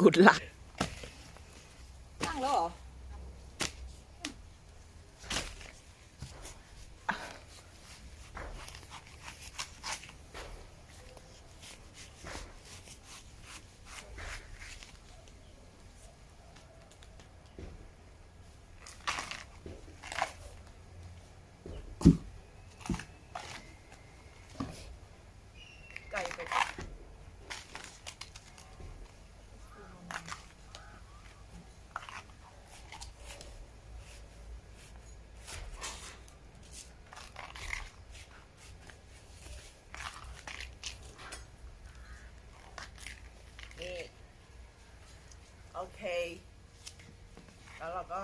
กุดหลัก ตั้งแล้วเหรอ ไก่ไป นี่ โอเค แล้วเราก็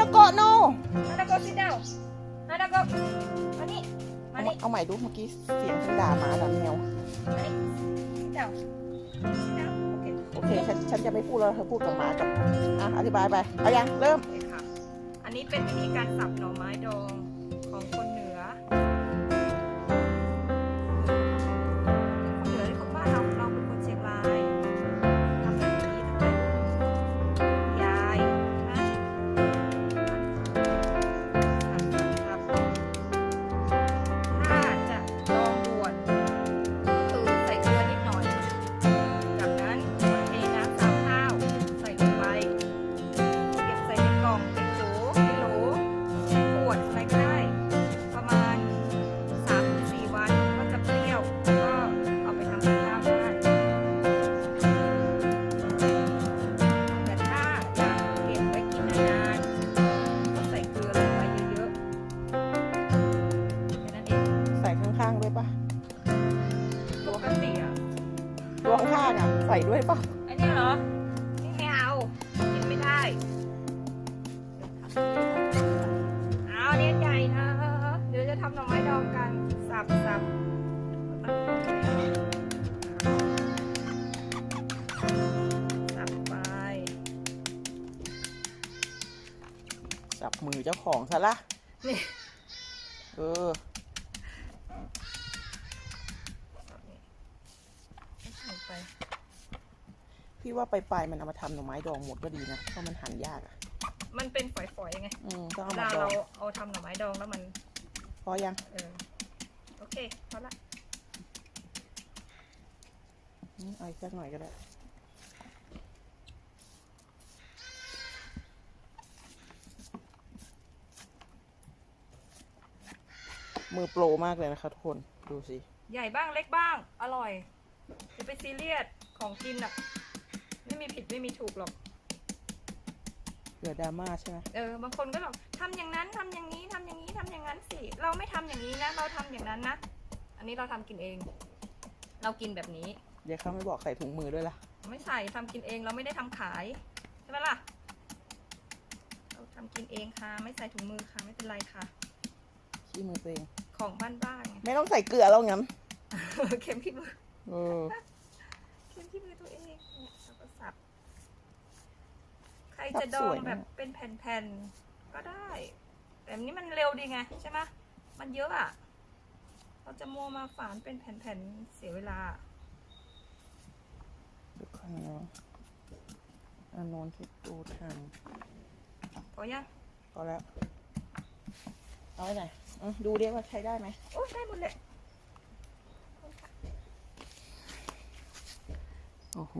นาโกะโนฮานาโกะซิดาวฮานาโกะมานี่มาเอานี่เอาใหม่ดูเมื่อกี้เสียงเพิ่งด่าหมาด่าแมวมานี่ซิดาวซิดาวโอเคโอเคฉันฉันจะไม่พูดแล้วเธอพูดกับหมากับอะอธิบายไปเอายังเริ่มโอเคค่ะอันนี้เป็นวิธีการสับหน่อไม้ดองของคนเหนือคน ส่ด้วยปะไอ้เนี่เหรอ นี่ไม่เอากินไม่ได้ เอาเนี่ยใหญ่นะ เดี๋ยวจะทำหน่อไม้ดองกัน สับสับสับไป จับมือเจ้าของซะละนี่ เออ ใส่ไป พี่ว่าไปลายๆมันเอามาทำหน่อไม้ดองหมดก็ดีนะเพราะมันหั่นยากอะมันเป็นฝอยๆไงอืมต้องเวเอามาลาดอเรางเอาทำหน่อไม้ดองแล้วมัน พอยังเออ โอเคพอละ อืมเอาอีกสักหน่อยก็ได้มือโปรมากเลยนะคะทุกคนดูสิ ใหญ่บ้างเล็กบ้าง อร่อยอย่าไปซีเรียสของกินอะ ไม่มีผิดไม่มีถูกหรอกเผื่อดราม่าใช่ไหมเออบางคนก็บอกทำอย่างนั้นทำอย่างนี้ทำอย่างนี้ทำอย่างนั้นสิ เราไม่ทำอย่างนี้นะ เราทำอย่างนั้นนะ อันนี้เราทำกินเอง เรากินแบบนี้ เดี๋ยวเขาไม่บอกใส่ถุงมือด้วยล่ะ ไม่ใส่ทำกินเองเราไม่ได้ทำขายไหมล่ะ เราทำกินเองค่ะ ไม่ใส่ถุงมือค่ะ ไม่เป็นไรค่ะ ขี้มือตัวเองของบ้านๆไง ไม่ต้องใส่เกลือแล้วงั้น เค็มขี้มือ เออ เค็มขี้มือตัวเองเนี่ยเราก็สับ ใครสัจะบดอสงวยนะแบบเป็นแผ่นๆ ก็ได้ แต่อันนี้มันเร็วดีไงใช่ไหมมันเยอะอะเราจะมัวมาฝานเป็นแผ่นๆ เสียเวลาเดูคนนึงอันโนนที่ดูทางพอยังพอแล้ว เอาไว้ไหนอืมดูดิว่าใช้ได้ไหม โอ้ได้หมดเลย โอ้โห